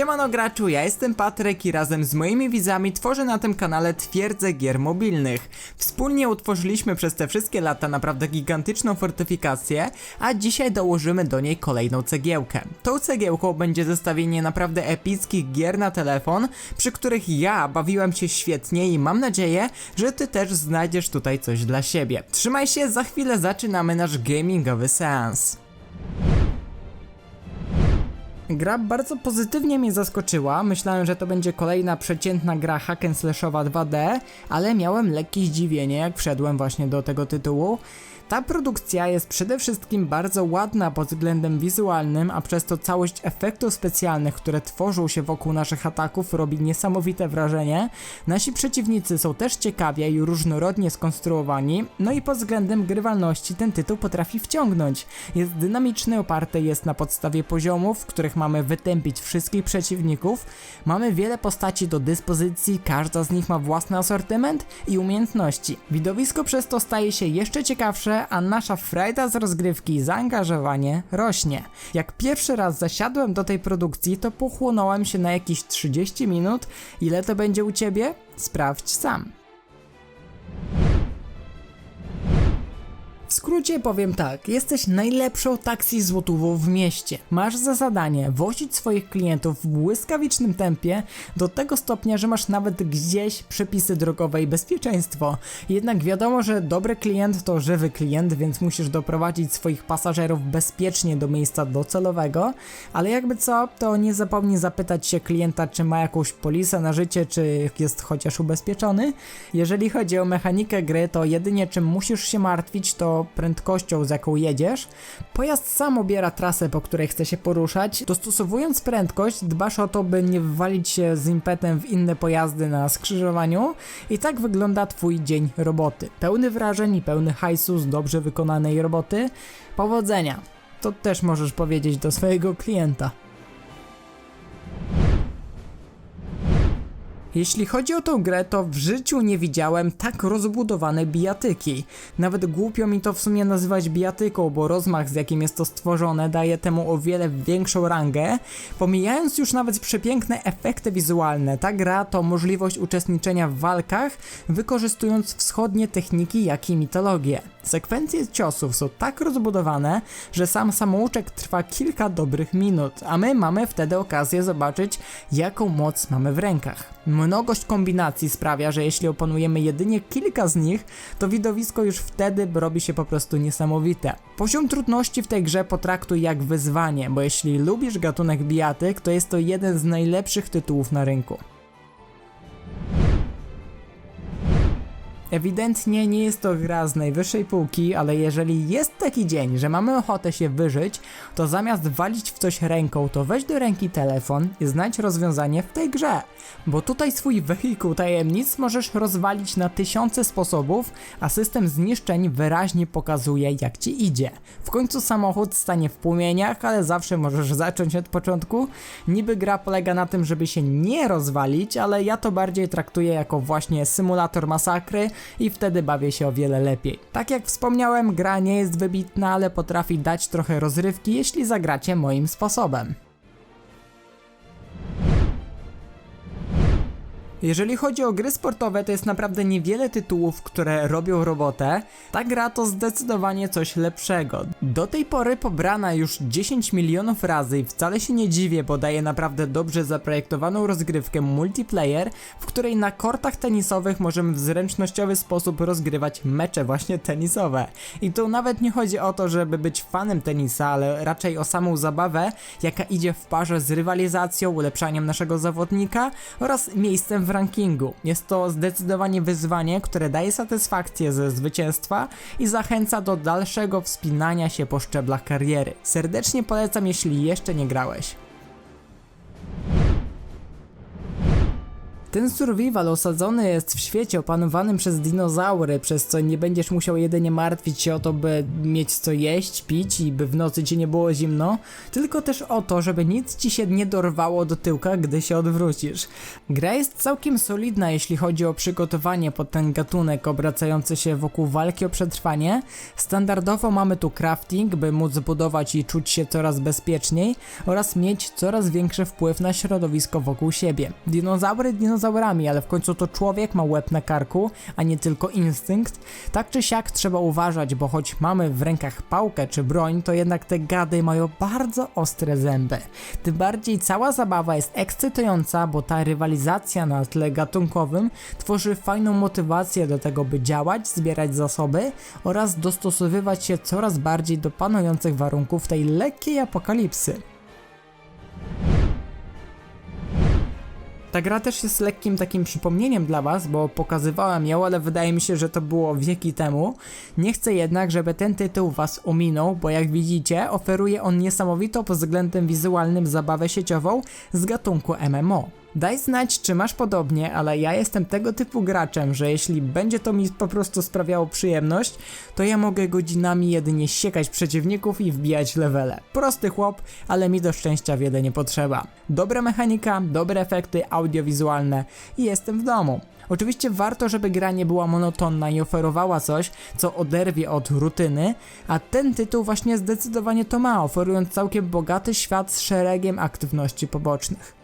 Siemano graczu, ja jestem Patryk i razem z moimi widzami tworzę na tym kanale Twierdzę Gier Mobilnych. Wspólnie utworzyliśmy przez te wszystkie lata naprawdę gigantyczną fortyfikację, a dzisiaj dołożymy do niej kolejną cegiełkę. Tą cegiełką będzie zestawienie naprawdę epickich gier na telefon, przy których ja bawiłem się świetnie i mam nadzieję, że ty też znajdziesz tutaj coś dla siebie. Trzymaj się, za chwilę zaczynamy nasz gamingowy seans. Gra bardzo pozytywnie mnie zaskoczyła. Myślałem, że to będzie kolejna przeciętna gra hack and slashowa 2D, ale miałem lekkie zdziwienie, jak wszedłem właśnie do tego tytułu. Ta produkcja jest przede wszystkim bardzo ładna pod względem wizualnym, a przez to całość efektów specjalnych, które tworzą się wokół naszych ataków robi niesamowite wrażenie. Nasi przeciwnicy są też ciekawie i różnorodnie skonstruowani, no i pod względem grywalności ten tytuł potrafi wciągnąć. Jest dynamiczny, oparty jest na podstawie poziomów, w których mamy wytępić wszystkich przeciwników. Mamy wiele postaci do dyspozycji, każda z nich ma własny asortyment i umiejętności. Widowisko przez to staje się jeszcze ciekawsze, a nasza frajda z rozgrywki i zaangażowanie rośnie. Jak pierwszy raz zasiadłem do tej produkcji, to pochłonąłem się na jakieś 30 minut. Ile to będzie u ciebie? Sprawdź sam. W skrócie powiem tak, jesteś najlepszą taksi złotówą w mieście. Masz za zadanie wozić swoich klientów w błyskawicznym tempie do tego stopnia, że masz nawet gdzieś przepisy drogowe i bezpieczeństwo. Jednak wiadomo, że dobry klient to żywy klient, więc musisz doprowadzić swoich pasażerów bezpiecznie do miejsca docelowego, ale jakby co, to nie zapomnij zapytać się klienta, czy ma jakąś polisę na życie, czy jest chociaż ubezpieczony. Jeżeli chodzi o mechanikę gry, to jedynie czym musisz się martwić, to prędkością, z jaką jedziesz. Pojazd sam obiera trasę, po której chce się poruszać. Dostosowując prędkość, dbasz o to, by nie wywalić się z impetem w inne pojazdy na skrzyżowaniu. I tak wygląda Twój dzień roboty. Pełny wrażeń i pełny hajsu z dobrze wykonanej roboty. Powodzenia! To też możesz powiedzieć do swojego klienta. Jeśli chodzi o tą grę, to w życiu nie widziałem tak rozbudowanej bijatyki. Nawet głupio mi to w sumie nazywać bijatyką, bo rozmach z jakim jest to stworzone daje temu o wiele większą rangę. Pomijając już nawet przepiękne efekty wizualne, ta gra to możliwość uczestniczenia w walkach, wykorzystując wschodnie techniki jak i mitologię. Sekwencje ciosów są tak rozbudowane, że sam samouczek trwa kilka dobrych minut, a my mamy wtedy okazję zobaczyć, jaką moc mamy w rękach. Mnogość kombinacji sprawia, że jeśli opanujemy jedynie kilka z nich, to widowisko już wtedy robi się po prostu niesamowite. Poziom trudności w tej grze potraktuj jak wyzwanie, bo jeśli lubisz gatunek bijatyk, to jest to jeden z najlepszych tytułów na rynku. Ewidentnie nie jest to gra z najwyższej półki, ale jeżeli jest taki dzień, że mamy ochotę się wyżyć, to zamiast walić w coś ręką, to weź do ręki telefon i znajdź rozwiązanie w tej grze. Bo tutaj swój wehikuł tajemnic możesz rozwalić na tysiące sposobów, a system zniszczeń wyraźnie pokazuje jak ci idzie. W końcu samochód stanie w płomieniach, ale zawsze możesz zacząć od początku. Niby gra polega na tym, żeby się nie rozwalić, ale ja to bardziej traktuję jako właśnie symulator masakry, i wtedy bawię się o wiele lepiej. Tak jak wspomniałem, gra nie jest wybitna, ale potrafi dać trochę rozrywki, jeśli zagracie moim sposobem. Jeżeli chodzi o gry sportowe, to jest naprawdę niewiele tytułów, które robią robotę. Ta gra to zdecydowanie coś lepszego. Do tej pory pobrana już 10 milionów razy i wcale się nie dziwię, bo daje naprawdę dobrze zaprojektowaną rozgrywkę multiplayer, w której na kortach tenisowych możemy w zręcznościowy sposób rozgrywać mecze właśnie tenisowe. I tu nawet nie chodzi o to, żeby być fanem tenisa, ale raczej o samą zabawę, jaka idzie w parze z rywalizacją, ulepszaniem naszego zawodnika oraz miejscem w rankingu. Jest to zdecydowanie wyzwanie, które daje satysfakcję ze zwycięstwa i zachęca do dalszego wspinania się po szczeblach kariery. Serdecznie polecam, jeśli jeszcze nie grałeś. Ten survival osadzony jest w świecie opanowanym przez dinozaury, przez co nie będziesz musiał jedynie martwić się o to, by mieć co jeść, pić i by w nocy ci nie było zimno, tylko też o to, żeby nic ci się nie dorwało do tyłka, gdy się odwrócisz. Gra jest całkiem solidna, jeśli chodzi o przygotowanie pod ten gatunek obracający się wokół walki o przetrwanie. Standardowo mamy tu crafting, by móc budować i czuć się coraz bezpieczniej oraz mieć coraz większy wpływ na środowisko wokół siebie. Dinozaury dinozaurami, ale w końcu to człowiek ma łeb na karku, a nie tylko instynkt. Tak czy siak trzeba uważać, bo choć mamy w rękach pałkę czy broń, to jednak te gady mają bardzo ostre zęby. Tym bardziej cała zabawa jest ekscytująca, bo ta rywalizacja na tle gatunkowym tworzy fajną motywację do tego, by działać, zbierać zasoby oraz dostosowywać się coraz bardziej do panujących warunków tej lekkiej apokalipsy. Ta gra też jest lekkim takim przypomnieniem dla Was, bo pokazywałem ją, ale wydaje mi się, że to było wieki temu. Nie chcę jednak, żeby ten tytuł Was ominął, bo jak widzicie, oferuje on niesamowitą pod względem wizualnym zabawę sieciową z gatunku MMO. Daj znać, czy masz podobnie, ale ja jestem tego typu graczem, że jeśli będzie to mi po prostu sprawiało przyjemność, to ja mogę godzinami jedynie siekać przeciwników i wbijać levele. Prosty chłop, ale mi do szczęścia wiele nie potrzeba. Dobra mechanika, dobre efekty audiowizualne i jestem w domu. Oczywiście warto, żeby gra nie była monotonna i oferowała coś, co oderwie od rutyny, a ten tytuł właśnie zdecydowanie to ma, oferując całkiem bogaty świat z szeregiem aktywności pobocznych.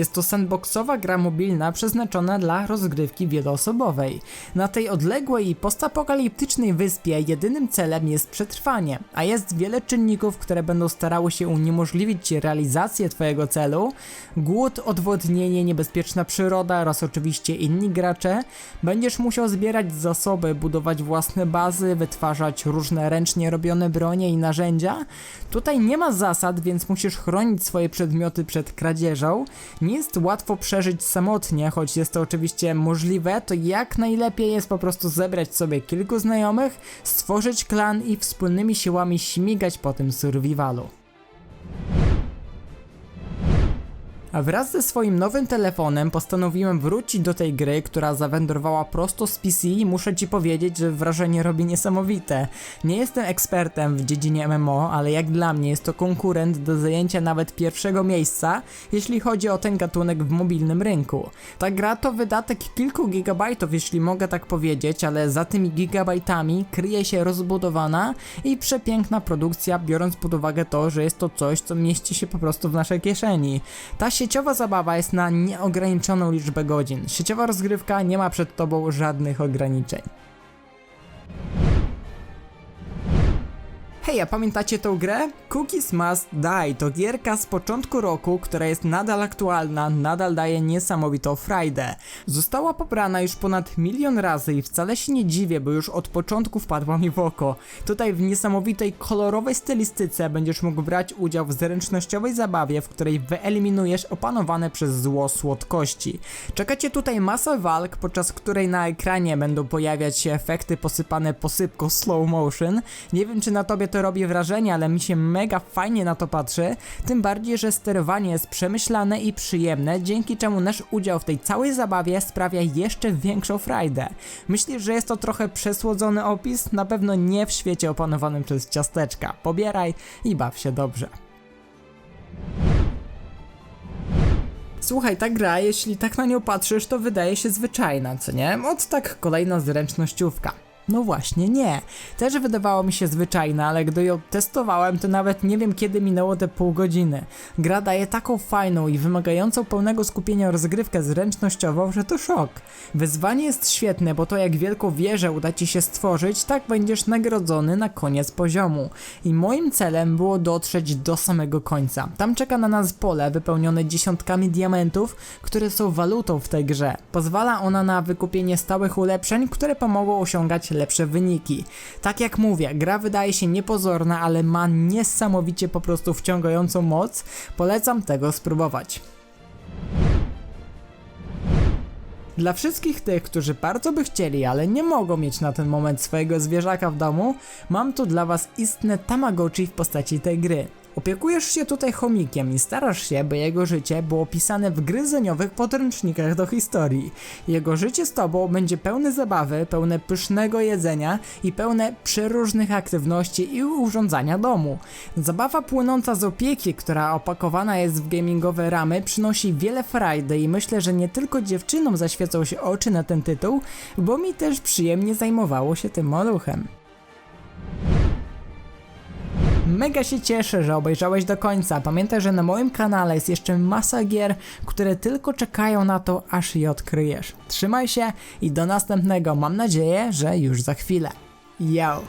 Jest to sandboxowa gra mobilna przeznaczona dla rozgrywki wieloosobowej. Na tej odległej i postapokaliptycznej wyspie jedynym celem jest przetrwanie, a jest wiele czynników, które będą starały się uniemożliwić realizację Twojego celu. Głód, odwodnienie, niebezpieczna przyroda oraz oczywiście inni gracze. Będziesz musiał zbierać zasoby, budować własne bazy, wytwarzać różne ręcznie robione bronie i narzędzia. Tutaj nie ma zasad, więc musisz chronić swoje przedmioty przed kradzieżą. Nie jest łatwo przeżyć samotnie, choć jest to oczywiście możliwe, to jak najlepiej jest po prostu zebrać sobie kilku znajomych, stworzyć klan i wspólnymi siłami śmigać po tym survivalu. A wraz ze swoim nowym telefonem postanowiłem wrócić do tej gry, która zawędrowała prosto z PC i muszę ci powiedzieć, że wrażenie robi niesamowite. Nie jestem ekspertem w dziedzinie MMO, ale jak dla mnie jest to konkurent do zajęcia nawet pierwszego miejsca, jeśli chodzi o ten gatunek w mobilnym rynku. Ta gra to wydatek kilku gigabajtów, jeśli mogę tak powiedzieć, ale za tymi gigabajtami kryje się rozbudowana i przepiękna produkcja, biorąc pod uwagę to, że jest to coś, co mieści się po prostu w naszej kieszeni. Ta sieciowa zabawa jest na nieograniczoną liczbę godzin. Sieciowa rozgrywka nie ma przed tobą żadnych ograniczeń. Hej, a pamiętacie tą grę? Cookies Must Die to gierka z początku roku, która jest nadal aktualna, nadal daje niesamowitą frajdę. Została pobrana już ponad milion razy i wcale się nie dziwię, bo już od początku wpadła mi w oko. Tutaj w niesamowitej, kolorowej stylistyce będziesz mógł brać udział w zręcznościowej zabawie, w której wyeliminujesz opanowane przez zło słodkości. Czekacie tutaj masę walk, podczas której na ekranie będą pojawiać się efekty posypane posypką slow motion. Nie wiem czy na tobie to robi wrażenie, ale mi się mega fajnie na to patrzy, tym bardziej, że sterowanie jest przemyślane i przyjemne, dzięki czemu nasz udział w tej całej zabawie sprawia jeszcze większą frajdę. Myślisz, że jest to trochę przesłodzony opis? Na pewno nie w świecie opanowanym przez ciasteczka. Pobieraj i baw się dobrze. Słuchaj, ta gra, jeśli tak na nią patrzysz, to wydaje się zwyczajna, co nie? Od tak kolejna zręcznościówka. No właśnie, nie. Też wydawało mi się zwyczajna, ale gdy ją testowałem, to nawet nie wiem kiedy minęło te pół godziny. Gra daje taką fajną i wymagającą pełnego skupienia rozgrywkę zręcznościową, że to szok. Wyzwanie jest świetne, bo to jak wielką wieżę uda ci się stworzyć, tak będziesz nagrodzony na koniec poziomu. I moim celem było dotrzeć do samego końca. Tam czeka na nas pole wypełnione dziesiątkami diamentów, które są walutą w tej grze. Pozwala ona na wykupienie stałych ulepszeń, które pomogą osiągać lepsze wyniki. Tak jak mówię, gra wydaje się niepozorna, ale ma niesamowicie po prostu wciągającą moc. Polecam tego spróbować. Dla wszystkich tych, którzy bardzo by chcieli, ale nie mogą mieć na ten moment swojego zwierzaka w domu, mam tu dla Was istne Tamagotchi w postaci tej gry. Opiekujesz się tutaj chomikiem i starasz się, by jego życie było opisane w gryzeniowych podręcznikach do historii. Jego życie z tobą będzie pełne zabawy, pełne pysznego jedzenia i pełne przeróżnych aktywności i urządzania domu. Zabawa płynąca z opieki, która opakowana jest w gamingowe ramy, przynosi wiele frajdy i myślę, że nie tylko dziewczynom zaświecą się oczy na ten tytuł, bo mi też przyjemnie zajmowało się tym maluchem. Mega się cieszę, że obejrzałeś do końca. Pamiętaj, że na moim kanale jest jeszcze masa gier, które tylko czekają na to, aż je odkryjesz. Trzymaj się i do następnego. Mam nadzieję, że już za chwilę. Yo!